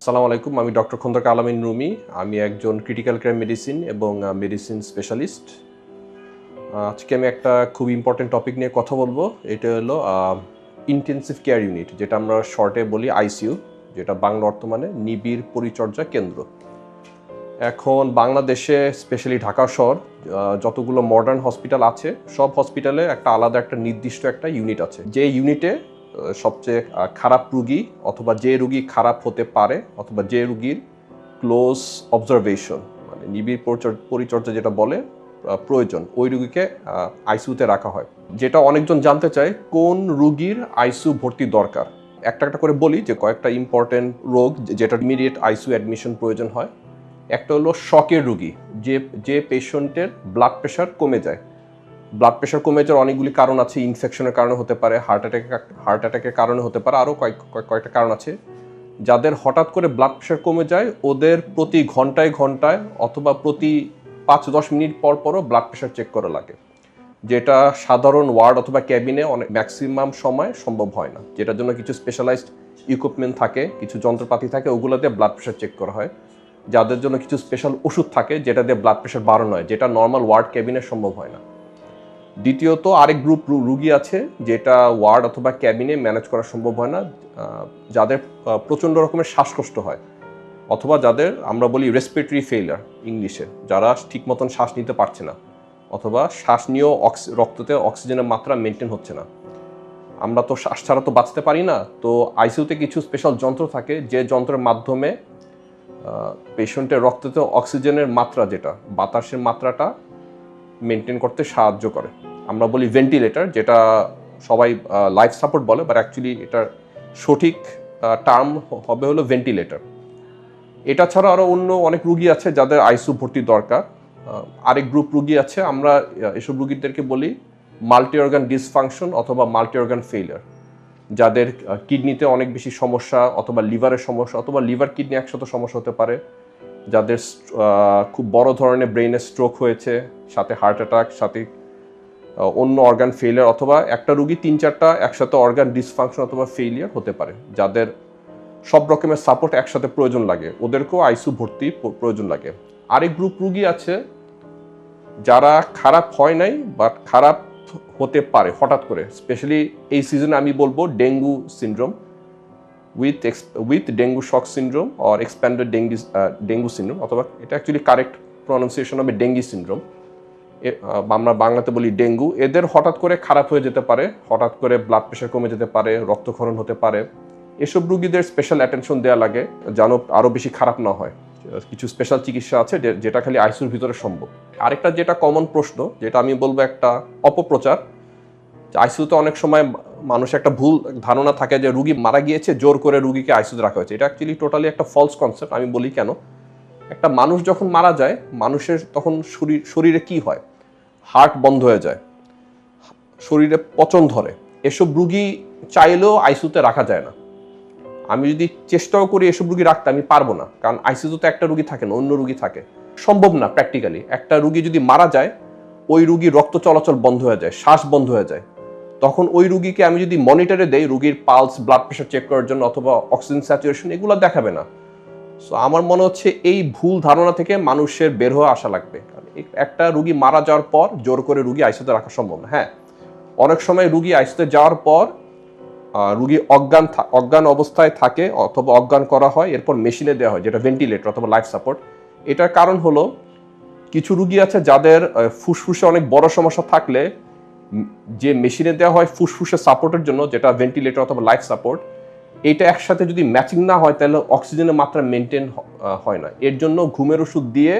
আসসালামু আলাইকুম, আমি ডক্টর খন্দকার আলামিন রুমি। আমি একজন ক্রিটিক্যাল কেয়ার মেডিসিন এবং মেডিসিন স্পেশালিস্ট আজকে আমি একটা খুব ইম্পর্টেন্ট টপিক নিয়ে কথা বলব। এটা হলো ইন্টেন্সিভ কেয়ার ইউনিট যেটা আমরা শর্টে বলি আইসিইউ যেটা বাংলা অর্থমানে নিবিড় পরিচর্যা কেন্দ্র। এখন বাংলাদেশে স্পেশালি ঢাকা শহর যতগুলো মডার্ন হসপিটাল আছে, সব হসপিটালে একটা আলাদা একটা নির্দিষ্ট একটা ইউনিট আছে। যে ইউনিটে সবচেয়ে খারাপ রুগী অথবা যে রুগী খারাপ হতে পারে অথবা যে রুগীর ক্লোজ অবজারভেশন মানে নিবিড় পরিচর- পরিচর্যা যেটা বলে প্রয়োজন, ওই রুগীকে আইসিউতে রাখা হয়। যেটা অনেকজন জানতে চায়, কোন রুগীর আইসিউ ভর্তি দরকার? একটা একটা করে বলি যে কয়েকটা ইম্পর্টেন্ট রোগ যেটা ইমিডিয়েট আইসিউ অ্যাডমিশন প্রয়োজন হয়। একটা হলো শকের রুগী, যে যে পেশেন্টের ব্লাড প্রেশার কমে যায়। ব্লাড প্রেশার কমে যাওয়ার অনেকগুলি কারণ আছে ইনফেকশনের কারণে হতে পারে হার্ট অ্যাটাক হার্ট অ্যাটাকের কারণে হতে পারে, আরও কয়েক, কয়েক- কয়েকটা কারণ আছে। যাদের হঠাৎ করে ব্লাড প্রেশার কমে যায়, ওদের প্রতি ঘন্টায় ঘন্টায় অথবা প্রতি পাঁচ, দশ মিনিট পর পরও ব্লাড প্রেশার চেক করা লাগে। যেটা সাধারণ ওয়ার্ড অথবা ক্যাবিনে অনেক ম্যাক্সিমাম সময় সম্ভব হয় না। যেটার জন্য কিছু স্পেশালাইজড ইকুইপমেন্ট থাকে, কিছু যন্ত্রপাতি থাকে ওগুলো দিয়ে ব্লাড প্রেশার চেক করা হয়। যাদের জন্য কিছু স্পেশাল ওষুধ থাকে, যেটা দিয়ে ব্লাড প্রেশার বাড়ানো হয়, যেটা নর্মাল ওয়ার্ড ক্যাবিনে সম্ভব হয় না। দ্বিতীয়ত, আরেক গ্রুপ রুগী আছে, যেটা ওয়ার্ড অথবা ক্যাবিনে ম্যানেজ করা সম্ভব হয় না যাদের প্রচণ্ড রকমের শ্বাসকষ্ট হয়, অথবা যাদের আমরা বলি রেসপিরেটরি ফেইলার ইংলিশে, যারা ঠিক মতন শ্বাস নিতে পারছে না, অথবা শ্বাস নিয়েও রক্ততে অক্সিজেনের মাত্রা মেনটেন হচ্ছে না। আমরা তো শ্বাস ছাড়া তো বাঁচতে পারি না, তো আইসিইউতে কিছু স্পেশাল যন্ত্র থাকে, যে যন্ত্রের মাধ্যমে পেশেন্টের রক্ততে অক্সিজেনের মাত্রা যেটা, বাতাসের মাত্রাটা মেনটেন করতে সাহায্য করে। আমরা বলি ভেন্টিলেটর যেটা সবাই লাইফ সাপোর্ট বলে বাট অ্যাকচুয়ালি এটার সঠিক টার্ম হবে হলো ভেন্টিলেটর এটা ছাড়া আরও অন্য অনেক রুগী আছে যাদের আইসিউ ভর্তি দরকার। আরেক গ্রুপ রুগী আছে, আমরা এসব রুগীদেরকে বলি মাল্টি অর্গান ডিসফাংশন অথবা মাল্টি অর্গান ফেইলার যাদের কিডনিতে অনেক বেশি সমস্যা অথবা লিভারের সমস্যা অথবা লিভার কিডনি একসাথে সমস্যা হতে পারে, যাদের খুব বড় ধরনের ব্রেইনে স্ট্রোক হয়েছে, সাথে হার্ট অ্যাটাক সাথে অন্য অর্গান ফেলিয়ার অথবা একটা রুগী তিন চারটা একসাথে অর্গান ডিসফাংশন অথবা ফেলিয়ার হতে পারে, যাদের সব রকমের সাপোর্ট একসাথে প্রয়োজন লাগে, ওদেরকেও আইসিউ ভর্তি প্রয়োজন লাগে। আরেক গ্রুপ রুগী আছে, যারা খারাপ হয় নাই বাট খারাপ হতে পারে, হঠাৎ করে। স্পেশালি এই সিজনে আমি বলব dengue syndrome with with dengue shock syndrome or expanded dengue dengue syndrome অথবা এটা অ্যাকচুয়ালি কারেক্ট প্রনাউন্সিয়েশন হবে ডেঙ্গি সিনড্রোম আমরা বাংলাতে বলি ডেঙ্গু। এদের হঠাৎ করে খারাপ হয়ে যেতে পারে, হঠাৎ করে ব্লাড প্রেশার কমে যেতে পারে, রক্তক্ষরণ হতে পারে। এসব রুগীদের স্পেশাল অ্যাটেনশন দেওয়া লাগে, যেন আরও বেশি খারাপ না হয়। কিছু স্পেশাল চিকিৎসা আছে যেটা খালি আইসিউর ভিতরে সম্ভব। আরেকটা যেটা কমন প্রশ্ন, যেটা আমি বলব একটা অপপ্রচার আইসিউতে অনেক সময় মানুষ একটা ভুল ধারণা থাকে যে রুগী মারা গিয়েছে, জোর করে রুগীকে আইসিউতে রাখা হয়েছে। এটা অ্যাকচুয়ালি টোটালি একটা ফলস কনসেপ্ট আমি বলি কেন? একটা মানুষ যখন মারা যায়, মানুষের তখন শরীর শরীরে কি হয়? হার্ট বন্ধ হয়ে যায়, শরীরে পচন ধরে। এসব রুগী চাইলেও আইসিউতে রাখা যায় না। আমি যদি চেষ্টাও করি এসব রুগী রাখতে, আমি পারব না। কারণ আইসিইউতে একটা রুগী থাকে না, অন্য রুগী থাকে। সম্ভব না প্র্যাকটিক্যালি একটা রুগী যদি মারা যায়, ওই রুগীর রক্ত চলাচল বন্ধ হয়ে যায়, শ্বাস বন্ধ হয়ে যায়। তখন ওই রুগীকে আমি যদি মনিটরে দেই, রুগীর পালস ব্লাড প্রেশার চেক করার জন্য অথবা অক্সিজেন স্যাচুরেশন এগুলো দেখাবে না। সো আমার মনে হচ্ছে এই ভুল ধারণা থেকে মানুষের বের হয়ে আসা লাগবে। একটা রুগী মারা যাওয়ার পর, জোর করে রুগী আইসিউতে রাখা সম্ভব না। হ্যাঁ অনেক সময় রুগী আইসিউতে যাওয়ার পর রুগী অজ্ঞান অজ্ঞান অবস্থায় থাকে অথবা অজ্ঞান করা হয়, এরপর মেশিনে দেওয়া হয়, যেটা ভেন্টিলেটর অথবা লাইফ সাপোর্ট এটার কারণ হলো, কিছু রুগী আছে যাদের ফুসফুসে অনেক বড় সমস্যা থাকলে যে মেশিনে দেওয়া হয় ফুসফুসে সাপোর্টের জন্য, যেটা ভেন্টিলেটর অথবা লাইফ সাপোর্ট এটা একসাথে যদি ম্যাচিং না হয়, তাহলে অক্সিজেনের মাত্রা মেনটেন হয় না। এর জন্য ঘুমের ওষুধ দিয়ে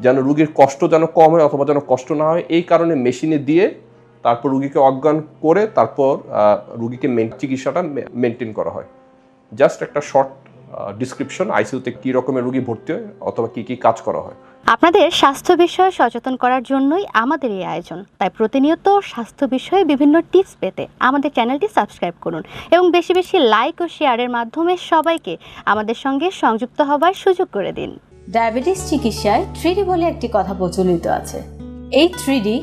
যেন রুগীর কষ্ট যেন কম হয় অথবা যেন কষ্ট না হয়, এই কারণে মেশিনে দিয়ে তারপর রুগীকে অজ্ঞান করে তারপর রুগীকে মেন- চিকিৎসাটা মেনটেন করা হয়। জাস্ট একটা শর্ট ডিসক্রিপশন আইসিউতে কী রকমের রুগী ভর্তি হয় অথবা কী কী কাজ করা হয়। আপনাদের স্বাস্থ্য বিষয়ে সচেতন করার জন্যই আমাদের এই আয়োজন। তাই প্রতিনিয়ত স্বাস্থ্য বিষয়ে বিভিন্ন টিপস পেতে আমাদের চ্যানেলটি সাবস্ক্রাইব করুন এবং বেশি বেশি লাইক ও শেয়ারের মাধ্যমে সবাইকে আমাদের সঙ্গে সংযুক্ত হবার সুযোগ করে দিন। ডায়াবেটিস চিকিৎসায় থ্রিডি বলে একটি কথা প্রচলিত আছে। এই থ্রিডি